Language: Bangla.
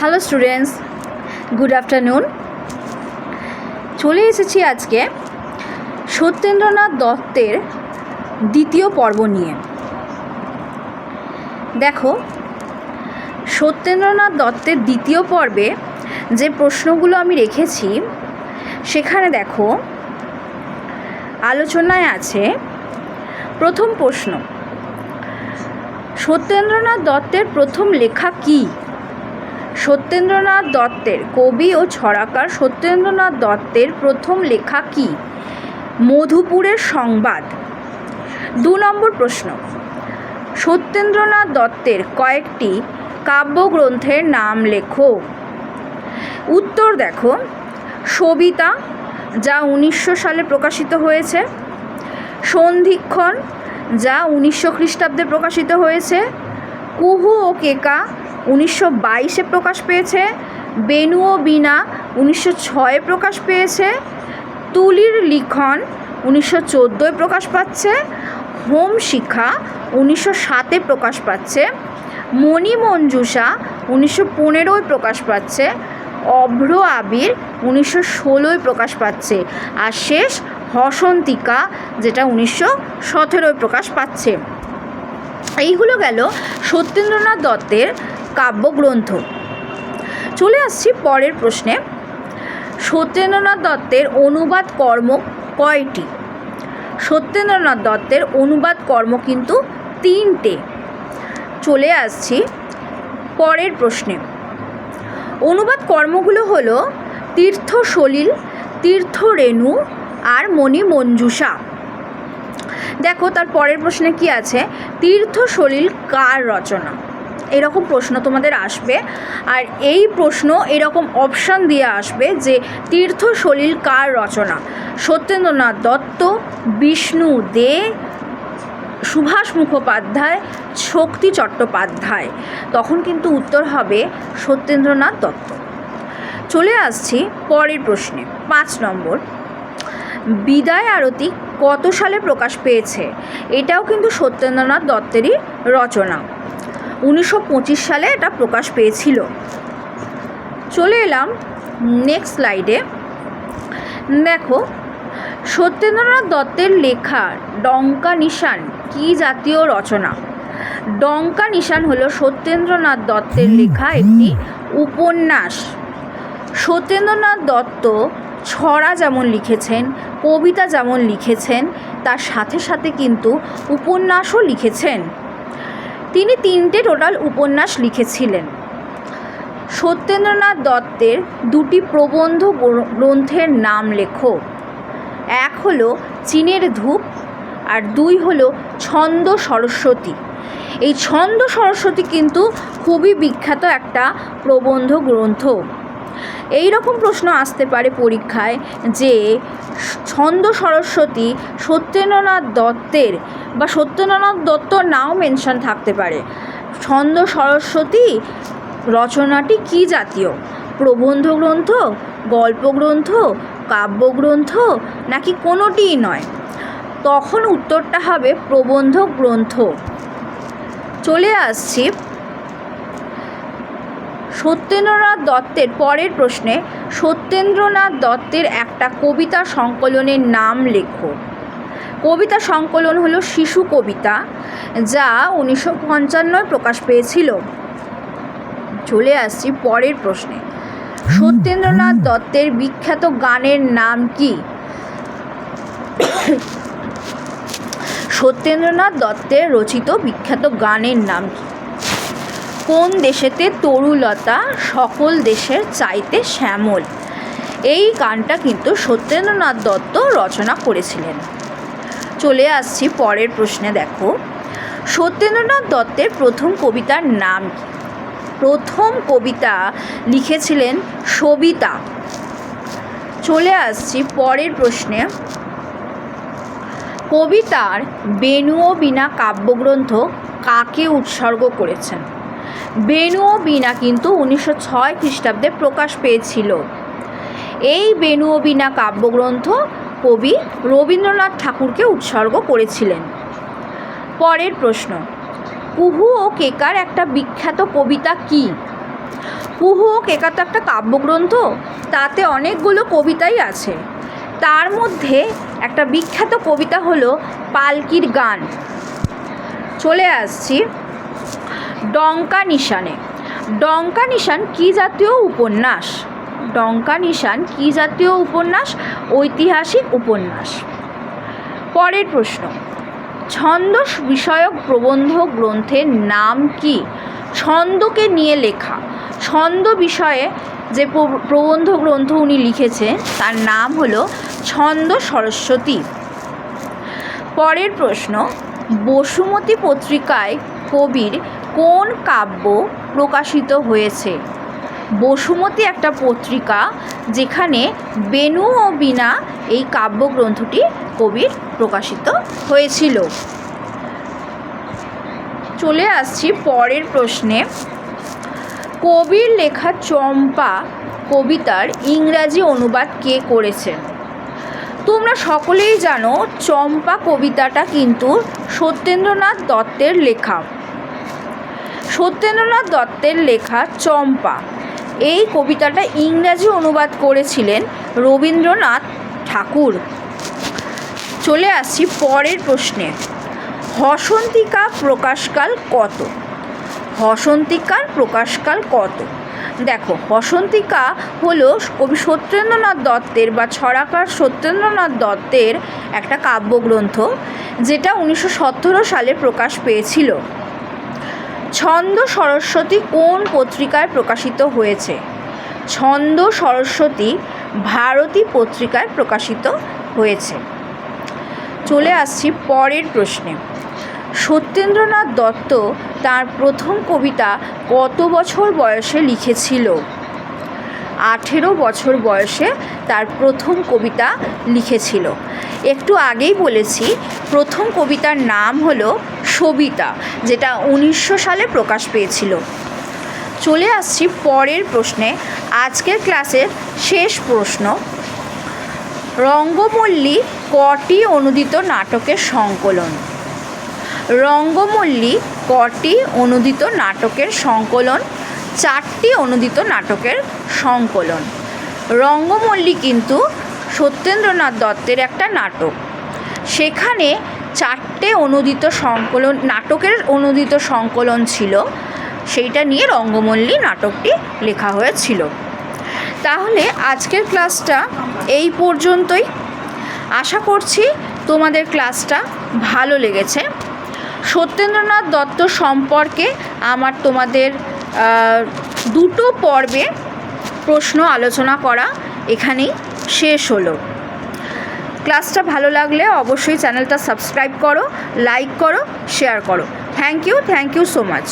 হ্যালো স্টুডেন্টস গুড আফটারনুন চলে এসেছি আজকে সত্যেন্দ্রনাথ দত্তের দ্বিতীয় পর্ব নিয়ে। দেখো, সত্যেন্দ্রনাথ দত্তের দ্বিতীয় পর্বে যে প্রশ্নগুলো আমি রেখেছি, সেখানে দেখো, আলোচনায় আছে প্রথম প্রশ্ন, সত্যেন্দ্রনাথ দত্তের প্রথম লেখা কী? সত্যেন্দ্রনাথ দত্তের কবি ও ছড়াকার সত্যেন্দ্রনাথ দত্তের প্রথম লেখা কী? মধুপুরের সংবাদ। দু নম্বর প্রশ্ন। সত্যেন্দ্রনাথ দত্তের কয়েকটি কাব্যগ্রন্থের নাম লেখো। উত্তর দেখো। সবিতা, যা উনিশশো সালে প্রকাশিত হয়েছে। সন্ধিক্ষণ, যা উনিশশো খ্রিস্টাব্দে প্রকাশিত হয়েছে। কুহু ও কেকা উনিশশো বাইশে প্রকাশ পেয়েছে, বেনু ও বীণা উনিশশো ছয়ে প্রকাশ পেয়েছে, তুলির লিখন উনিশশো চোদ্দোয় প্রকাশ পাচ্ছে, হোম শিক্ষা উনিশশো সাতে প্রকাশ পাচ্ছে মণিমঞ্জুষা উনিশশো পনেরোয় প্রকাশ পাচ্ছে, অভ্র আবির উনিশশো ষোলোয় প্রকাশ পাচ্ছে, আর শেষ হসন্তিকা যেটা উনিশশো সতেরোয় প্রকাশ পাচ্ছে। এইগুলো গেল সত্যেন্দ্রনাথ দত্তের কাব্যগ্রন্থ। চলে আসছি পরের প্রশ্নে। সত্যেন্দ্রনাথ দত্তের অনুবাদ কর্ম কয়টি? সত্যেন্দ্রনাথ দত্তের অনুবাদ কর্ম কিন্তু তিনটে। চলে আসছি পরের প্রশ্নে। অনুবাদ কর্মগুলো হলো তীর্থ সলিল তীর্থ রেণু আর মণি মঞ্জুষা দেখো তার পরের প্রশ্নে কি আছে? তীর্থ সলিল কার রচনা? এরকম প্রশ্ন তোমাদের আসবে। আর এই প্রশ্ন এরকম অপশান দিয়ে আসবে যে তীর্থ সলিল কার রচনা? সত্যেন্দ্রনাথ দত্ত, বিষ্ণু দে, সুভাষ মুখোপাধ্যায়, শক্তি চট্টোপাধ্যায়। তখন কিন্তু উত্তর হবে সত্যেন্দ্রনাথ দত্ত। চলে আসছি পরের প্রশ্নে। পাঁচ নম্বর। বিদায় আরতি কত সালে প্রকাশ পেয়েছে? এটাও কিন্তু সত্যেন্দ্রনাথ দত্তেরই রচনা। উনিশশো পঁচিশ সালে এটা প্রকাশ পেয়েছিল। চলে এলাম নেক্সট স্লাইডে দেখো সত্যেন্দ্রনাথ দত্তের লেখা ডঙ্কা নিশান কি জাতীয় রচনা? ডঙ্কা নিশান হলো সত্যেন্দ্রনাথ দত্তের লেখা একটি উপন্যাস। সত্যেন্দ্রনাথ দত্ত ছড়া যেমন লিখেছেন কবিতা যেমন লিখেছেন তার সাথে সাথে কিন্তু উপন্যাসও লিখেছেন। তিনি তিনটে টোটাল উপন্যাস লিখেছিলেন। সত্যেন্দ্রনাথ দত্তের দুটি প্রবন্ধ গ্রন্থের নাম লেখো। এক হলো চীনের ধূপ আর দুই হলো ছন্দ সরস্বতী। এই ছন্দ সরস্বতী কিন্তু খুবই বিখ্যাত একটা প্রবন্ধ গ্রন্থ। এই রকম প্রশ্ন আসতে পারে পরীক্ষায় যে ছন্দ সরস্বতী সত্যেন্দ্রনাথ দত্তের বা সত্যেন্দ্রনাথ দত্তর নাও মেনশন থাকতে পারে। ছন্দ সরস্বতী রচনাটি কি জাতীয়? প্রবন্ধ গ্রন্থ, গল্প গ্রন্থ কাব্যগ্রন্থ নাকি কোনোটিই নয়? তখন উত্তরটা হবে প্রবন্ধ গ্রন্থ। চলে আসছি সত্যেন্দ্রনাথ দত্তের পরের প্রশ্নে সত্যেন্দ্রনাথ দত্তের একটা কবিতা সংকলনের নাম লেখো। কবিতা সংকলন হলো শিশু কবিতা, যা উনিশশো পঞ্চান্নয় প্রকাশ পেয়েছিল। চলে আসছি পরের প্রশ্নে। সত্যেন্দ্রনাথ দত্তের বিখ্যাত গানের নাম কি? সত্যেন্দ্রনাথ দত্তের রচিত বিখ্যাত গানের নাম কি? কোন দেশেতে তরুলতা সকল দেশের চাইতে শ্যামল? এই গানটা কিন্তু সত্যেন্দ্রনাথ দত্ত রচনা করেছিলেন। চলে আসছি পরের প্রশ্নে, দেখো। সত্যেন্দ্রনাথ দত্তের প্রথম কবিতার নাম প্রথম কবিতা লিখেছিলেন সবিতা। চলে আসছি পরের প্রশ্নে। কবিতার বেনু ও বীণা কাব্যগ্রন্থ কাকে উৎসর্গ করেছেন? বেনু ও বীণা কিন্তু উনিশশো ছয় খ্রিস্টাব্দে প্রকাশ পেয়েছিল। এই বেনু ও বীণা কাব্যগ্রন্থ কবি রবীন্দ্রনাথ ঠাকুরকে উৎসর্গ করেছিলেন। পরের প্রশ্ন, কুহু ও কেকার একটা বিখ্যাত কবিতা কী? কুহক একা তো একটা কাব্যগ্রন্থ, তাতে অনেকগুলো কবিতাই আছে। তার মধ্যে একটা বিখ্যাত কবিতা হলো পালকির গান। চলে আসছি ডঙ্কা নিশানে। ডঙ্কা নিশান কী জাতীয় উপন্যাস? ডঙ্কা নিশান কী জাতীয় উপন্যাস? ঐতিহাসিক উপন্যাস। পরের প্রশ্ন। ছন্দ বিষয়ক প্রবন্ধ গ্রন্থের নাম কি? ছন্দকে নিয়ে লেখা। ছন্দ বিষয়ে যে প্র- প্রবন্ধ গ্রন্থ উনি লিখেছেন, তার নাম হলো ছন্দ সরস্বতী। পরের প্রশ্ন। বসুমতী পত্রিকায় কবির কোন কাব্য প্রকাশিত হয়েছে? বসুমতী একটা পত্রিকা যেখানে বেনু ও বীণা এই কাব্যগ্রন্থটি কবির প্রকাশিত হয়েছিল। চলে আসছি পরের প্রশ্নে। কবির লেখা চম্পা কবিতার ইংরাজি অনুবাদ কে করেছেন তোমরা সকলেই জানো চম্পা কবিতাটা কিন্তু সত্যেন্দ্রনাথ দত্তের লেখা। সত্যেন্দ্রনাথ দত্তের লেখা চম্পা। এই কবিতাটা ইংরাজি অনুবাদ করেছিলেন রবীন্দ্রনাথ ঠাকুর। চলে আসছি পরের প্রশ্নে। হসন্তিকা প্রকাশকাল কত? হসন্তিকার প্রকাশকাল কত? দেখো, হসন্তিকা হলো কবি সত্যেন্দ্রনাথ দত্তের বা ছড়াকার সত্যেন্দ্রনাথ দত্তের একটা কাব্যগ্রন্থ, যেটা উনিশশো সতেরো সালে প্রকাশ পেয়েছিল। ছন্দ সরস্বতী কোন পত্রিকায় প্রকাশিত হয়েছে? ছন্দ সরস্বতী ভারতী পত্রিকায় প্রকাশিত হয়েছে। চলে আসছি পরের প্রশ্নে। সত্যেন্দ্রনাথ দত্ত তার প্রথম কবিতা কত বছর বয়সে লিখেছিল? আঠেরো বছর বয়সে তার প্রথম কবিতা লিখেছিল। একটু আগেই বলেছি, প্রথম কবিতার নাম হলো সবিতা যেটা উনিশশো সালে প্রকাশ পেয়েছিল। চলে আসছি পরের প্রশ্নে। আজকের ক্লাসের শেষ প্রশ্ন। রঙ্গমল্লী কটি অনুদিত নাটকের সংকলন? রঙ্গমল্লী কটি অনুদিত নাটকের সংকলন? চারটি অনুদিত নাটকের সংকলন। রঙ্গমল্লী কিন্তু সত্যেন্দ্রনাথ দত্তের একটা নাটক। সেখানে চারটে অনুদিত সংকলন, নাটকের অনুদিত সংকলন ছিল। সেইটা নিয়ে রঙ্গমল্লী নাটকটি লেখা হয়েছিল। তাহলে আজকের ক্লাসটা এই পর্যন্তই। আশা করছি তোমাদের ক্লাসটা ভালো লেগেছে। সত্যেন্দ্রনাথ দত্ত সম্পর্কে আমার তোমাদের দুটো পর্বে প্রশ্ন আলোচনা করা এখানেই শেষ হলো। ক্লাসটা ভালো লাগলে অবশ্যই চ্যানেলটা সাবস্ক্রাইব করো লাইক করো শেয়ার করো। Thank you thank you so much